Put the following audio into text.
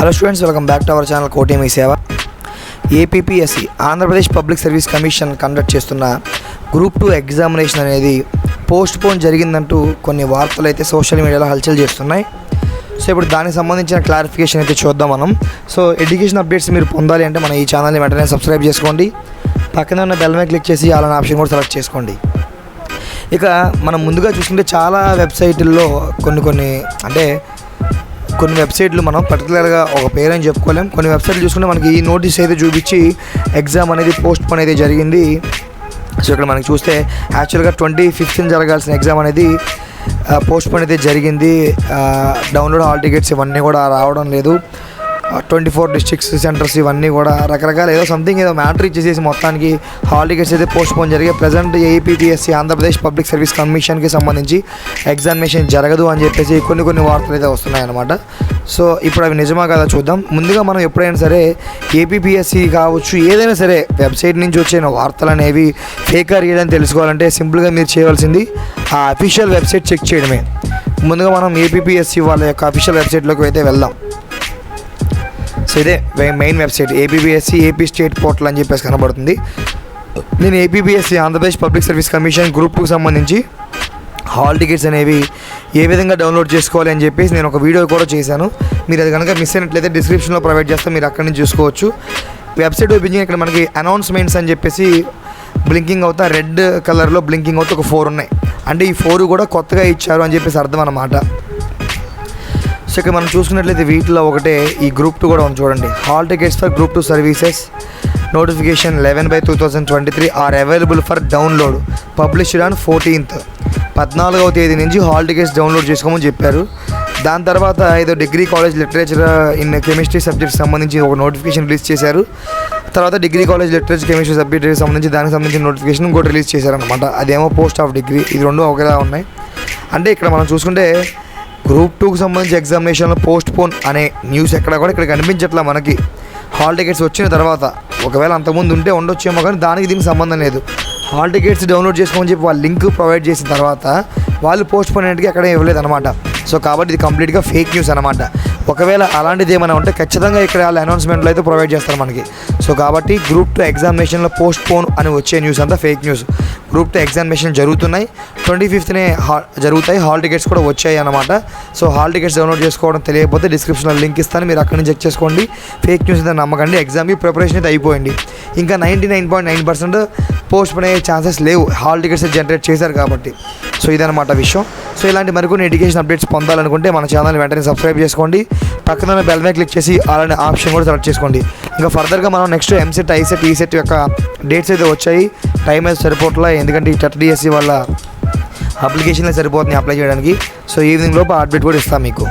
Hello students welcome back to our channel కోటి మీ సేవ APPSC Andhra Pradesh public service commission conduct చేస్తున్న group two examination అనేది post phone జరిగిందంటూ కొన్ని వార్తలు అయితే సోషల్ మీడియాలో హల్చల్ చేస్తున్నాయి. సో ఇప్పుడు దానికి సంబంధించిన క్లారిఫికేషన్ అయితే చూద్దాం మనం. సో ఎడ్యుకేషన్ అప్డేట్స్ మీరు పొందాలి అంటే మన ఈ ఛానల్ని వెంటనే సబ్స్క్రైబ్ చేసుకోండి. పక్కన ఉన్న బెల్ మీద క్లిక్ చేసి అలానే ఆప్షన్ కూడా సెలెక్ట్ చేసుకోండి. ఇక మనం ముందుగా చూసుకుంటే చాలా వెబ్సైట్ల్లో కొన్ని కొన్ని అంటే కొన్ని వెబ్సైట్లు మనం పర్టికులర్గా ఒక పేరు అని చెప్పుకోలేం. కొన్ని వెబ్సైట్లు చూసుకుంటే మనకి ఈ నోటీస్ అయితే చూపించి ఎగ్జామ్ అనేది పోస్ట్ పోన్ అయితే జరిగింది. సో ఇక్కడ మనకి చూస్తే యాక్చువల్గా ట్వంటీ ఫిఫ్త్న జరగాల్సిన ఎగ్జామ్ అనేది పోస్ట్ పోన్ అయితే జరిగింది. డౌన్లోడ్ హాల్ టికెట్స్ ఇవన్నీ కూడా రావడం లేదు. ట్వంటీ ఫోర్ డిస్ట్రిక్ట్స్ సెంటర్స్ ఇవన్నీ కూడా రకరకాల ఏదో సంథింగ్ ఏదో మ్యాటర్ ఇచ్చేసేసి మొత్తానికి హాల్ టికెట్స్ అయితే పోస్ట్ పోన్ జరిగే present APPSC Andhra Pradesh public service కమిషన్కి సంబంధించి ఎగ్జామినేషన్ జరగదు అని చెప్పేసి కొన్ని కొన్ని వార్తలు అయితే వస్తున్నాయన్నమాట. సో ఇప్పుడు అవి నిజమా కదా చూద్దాం. ముందుగా మనం ఎప్పుడైనా సరే ఏపీపీఎస్సీ కావచ్చు ఏదైనా సరే వెబ్సైట్ నుంచి వచ్చిన వార్తలు అనేవి ఫేక్ రియల్ తెలుసుకోవాలంటే సింపుల్గా మీరు చేయవలసింది ఆ అఫీషియల్ వెబ్సైట్ చెక్ చేయడమే. ముందుగా మనం ఏపీపీఎస్సీ వాళ్ళ యొక్క అఫీషియల్ వెబ్సైట్లోకి అయితే వెళ్దాం. సో ఇదే main website APPSC AP state portal అని చెప్పేసి కనబడుతుంది. నేను APPSC Andhra Pradesh public service commission గ్రూప్కు సంబంధించి హాల్ టికెట్స్ అనేవి ఏ విధంగా డౌన్లోడ్ చేసుకోవాలి అని చెప్పేసి నేను ఒక వీడియో కూడా చేశాను. మీరు అది కనుక మిస్ అయినట్లయితే డిస్క్రిప్షన్లో ప్రొవైడ్ చేస్తే మీరు అక్కడి నుంచి చూసుకోవచ్చు. వెబ్సైట్ ఓపెన్ ఇక్కడ మనకి అనౌన్స్మెంట్స్ అని చెప్పేసి బ్లింకింగ్ అవుతా రెడ్ కలర్లో బ్లింకింగ్ అవుతా ఒక ఫోర్ ఉన్నాయి. అంటే ఈ ఫోర్ కూడా కొత్తగా ఇచ్చారు అని చెప్పేసి అర్థం అన్నమాట. సో ఇక్కడ మనం చూసుకున్నట్లయితే వీటిలో ఒకటే ఈ గ్రూప్ టూ కూడా ఉంది చూడండి. Hall tickets for group two services notification eleven by two thousand twenty three are available for download published on fourteenth పద్నాలుగవ తేదీ నుంచి హాల్ టికెట్స్ డౌన్లోడ్ చేసుకోమని చెప్పారు. దాని తర్వాత ఏదో degree college literature in chemistry subject సంబంధించి ఒక నోటిఫికేషన్ రిలీజ్ చేశారు. తర్వాత degree college literature chemistry subject సంబంధించి దానికి సంబంధించిన నోటిఫికేషన్ ఇంకోటి రిలీజ్ చేశారనమాట అదేమో పోస్ట్ ఆఫ్ డిగ్రీ ఇది రెండు ఒకేలా ఉన్నాయి. అంటే ఇక్కడ మనం చూసుకుంటే గ్రూప్ టూకి సంబంధించి ఎగ్జామినేషన్లో పోస్ట్ పోన్ అనే న్యూస్ ఎక్కడ కూడా ఇక్కడ కనిపించట్లా మనకి. హాల్ టికెట్స్ వచ్చిన తర్వాత ఒకవేళ అంతకుముందు ఉంటే ఉండొచ్చేమో కానీ దానికి దీనికి సంబంధం లేదు. హాల్ టికెట్స్ డౌన్లోడ్ చేసుకోమని చెప్పి వాళ్ళు లింక్ ప్రొవైడ్ చేసిన తర్వాత వాళ్ళు పోస్ట్ పోన్ అనేది అక్కడ ఇవ్వలేదు అనమాట సో కాబట్టి ఇది కంప్లీట్గా ఫేక్ న్యూస్ అనమాట ఒకవేళ అలాంటిది ఏమైనా ఉంటే ఖచ్చితంగా ఇక్కడ వాళ్ళు అనౌన్స్మెంట్లో అయితే ప్రొవైడ్ చేస్తారు మనకి. సో కాబట్టి గ్రూప్ టూ ఎగ్జామినేషన్లో పోస్ట్ పోన్ అని వచ్చే న్యూస్ అంతా fake news group two examination జరుగుతున్నాయి. ట్వంటీ ఫిఫ్త్నే హా జరుగుతాయి. హాల్ టికెట్స్ కూడా వచ్చాయి అనమాట సో హాల్ టికెట్స్ డౌన్లోడ్ చేసుకోవడం తెలియకపోతే డిస్క్రిప్షన్లో లింక్ ఇస్తాను. మీరు అక్కడి నుంచి చెక్ చేసుకోండి. ఫేక్ న్యూస్ అయితే నమ్మకండి. ఎగ్జామ్కి ప్రిపరేషన్ అయితే అయిపోయింది. ఇంకా ninety nine point nine percent postpone అయ్యే ఛాన్సెస్ లేవు. హాల్ టికెట్స్ జనరేట్ చేశారు కాబట్టి. సో ఇదనమాట విషయం. సో ఇలాంటి మరికొన్ని ఎడ్యుకేషన్ అప్డేట్స్ పొందాలనుకుంటే మన ఛానల్ వెంటనే సబ్స్క్రైబ్ చేసుకోండి. పక్కన ఉన్న బెల్ మీద క్లిక్ చేసి అలానే ఆప్షన్ కూడా సెలెక్ట్ చేసుకోండి. ఇంకా ఫర్దర్గా మనం నెక్స్ట్ ఎంసెట్ ఐసెట్ ఈసెట్ యొక్క డేట్స్ అయితే వచ్చాయి. టైం అయితే సరిపోవట్లే ఎందుకంటే ఈ టెట్ డిఎస్సి వల్ల అప్లికేషన్లే సరిపోతుంది అప్లై చేయడానికి. సో ఈవినింగ్ లోపు అప్డేట్ కూడా ఇస్తాం మీకు.